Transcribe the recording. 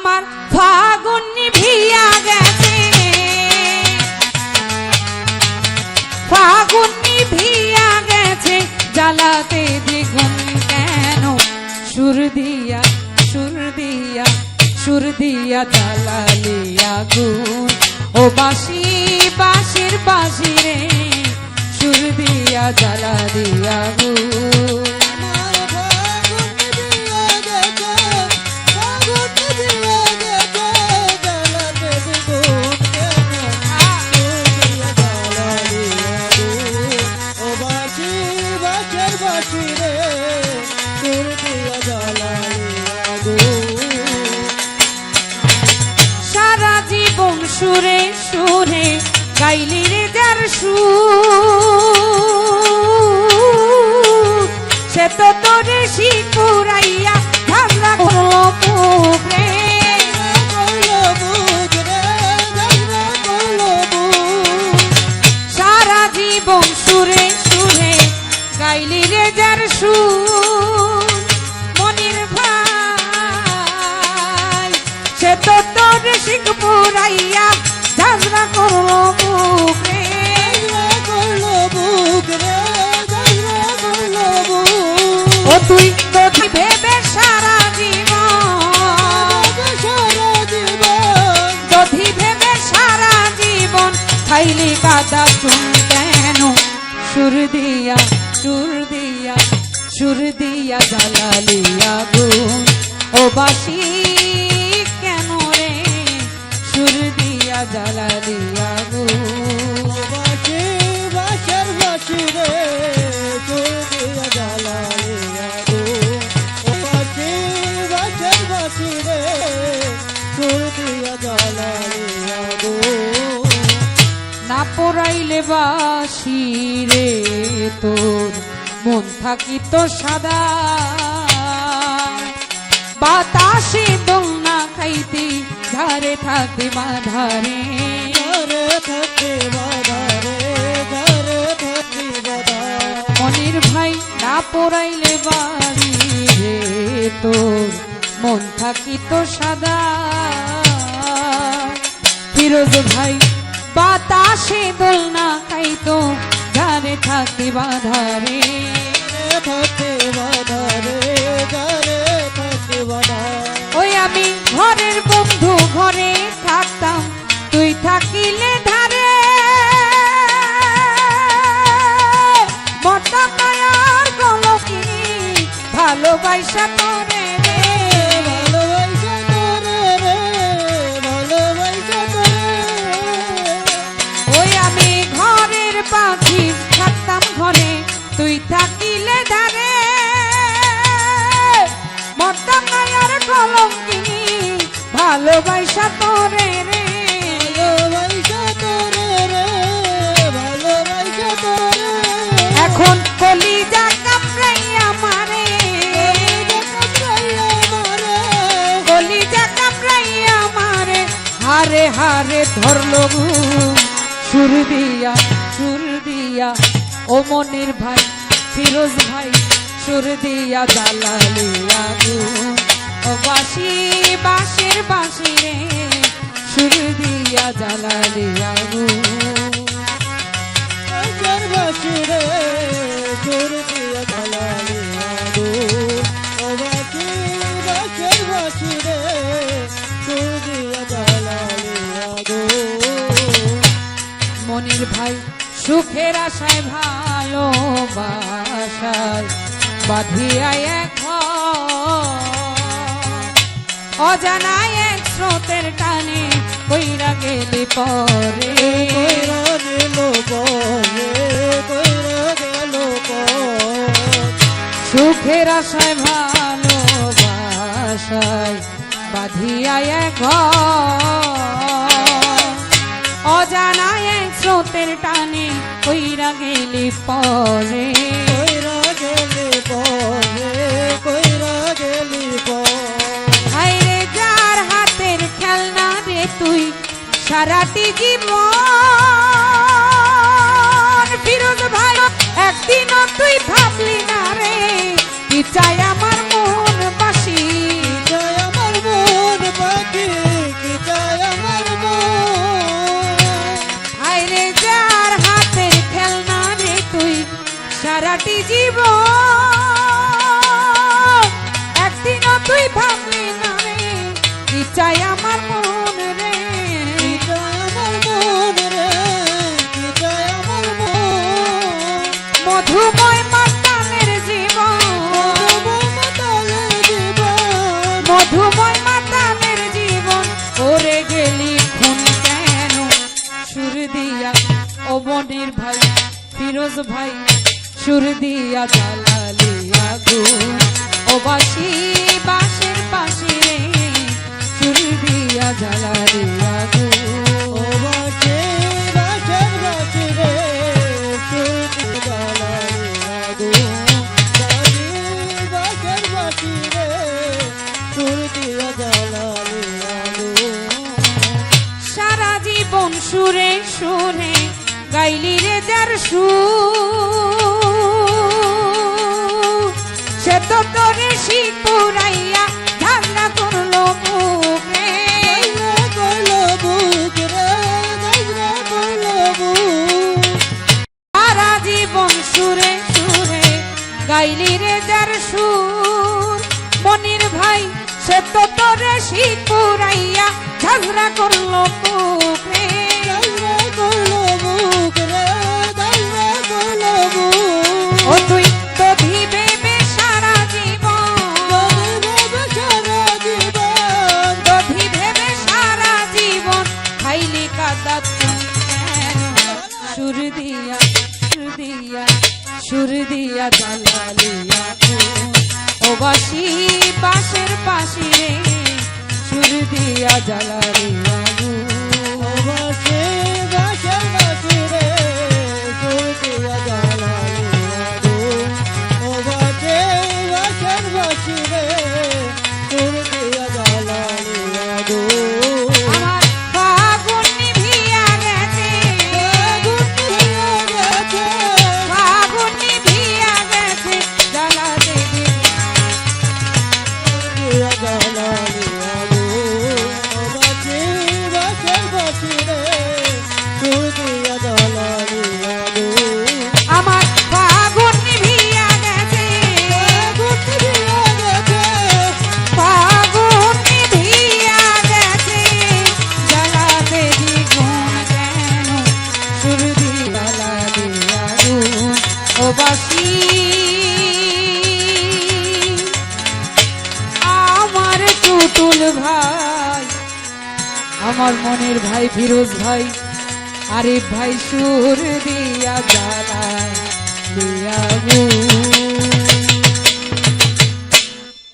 আমার ফাগুন নিভিয়া গেছে। ফাগুন নিভিয়া গেছে, জ্বালাতে দ্বিগুণ কেন? সুর দিয়া সুর দিয়া সুর দিয়া জ্বালালিয়া গুণ ও বাসি বাসির বাসি রে, সুর দিয়া জ্বালা দিয়া সুরে সুরে গাইলি রে যার সুর সে তো তোরে শিকুরাইয়া। সারা জীবন সুরে সুরে গাইলি রে যার সুর খাইলি কাদা চুন কেন? সুর দিয়া সুর দিয়া সুর দিয়া জ্বালালিয়া গুণ ও বাসি কেন রে? সুর দিয়া জ্বালালিয়া না পড়াইলে বাসি রে তোর। মন থাকি তো সাদা। বাতাসে দোল না খাইতে ধারে থাকতে বাধারে। ঘরে থাকি বাধা রে ঘরে থাকি বাধা মনির ভাই না পড়াইলে বাড়ি রে তোর। মন থাকি তো সাদা। ফিরোজ ভাই বাতাসে দোল না খাইতো ধারে থাকতে বাধা বাধা ওই আমি ঘরের বন্ধু, ঘরে থাকতাম, তুই থাকিলে ধারে। মতা মায়ার গলকি ভালোবাসা করে পাখি থাকতাম ঘরে তুই থাকিলে ধারে। মতা মায়ার কলঙ্কিনী ভালোবাসা করে রে। ভালোবাসা তোরে রে ভালোবাসা তোরে এখন কলিজা কামড়াইয়া মারে কলিজা কামড়াইয়া মারে হারে হারে ধরলো ঘুম সুর দিয়া দিয়া ও মনির ভাই ফিরোজ ভাই সুর দিয়া জ্বালালিয়া ঘুম ও বাসি বাঁশের বাঁশি রে সুর দিয়া বাঁশি রে সুর দিয়া ও বাঁশের বাঁশি রে সুর দিয়া মনির ভাই সুখের আশায় ভালোবাসায় বাঁধিয়া এক অজানায় এক স্রোতের টানে কইরা গেলি পরে কইরা গেল পরে কইরা গেল সুখের আশায় ভালোবাসায় বাঁধিয়া এক অজানায় এক স্রোতের টানে কইরা গেলি পরে। কইরা গেলি পরে কইরা গেলি পর। হাইরে যার হাতের খেলনা রে তুই সারাটি জীবন। ফিরোজ ভাই একদিনও তুই ভাবলি না রে কি চাই সারাটি জীব একদিন তুই ভাবলি না রে ইচ্ছাই আমার মন রে। মধুময় মাতালের জীব মধুময় মাতালের জীবন। ওরে গেলি খুন কেন? সুর দিয়া ও বনের ভাই ফিরোজ ভাই। সুর দিয়া জ্বালালি আগুন। ও বাসি বাসের পাশে সুর দিয়া জ্বালালি আগুন। ও বাসে বাসের বাসি রে। সে তো তোরে শিপুরাইয়া ধান্না করল মুখে গাইরা কইলো বুক কইলো বুক সারা জীবন সুরে সুরে গাইলি রে যার সুর। মনির ভাই ঝগড়া করল মুখে বাসি পাশের পাশে সুর দিয়া জ্বালালিয়া টুটুল ভাই আমার মনের ভাই ফিরোজ ভাই আরে ভাই সুর দিয়া জ্বালা দিয়া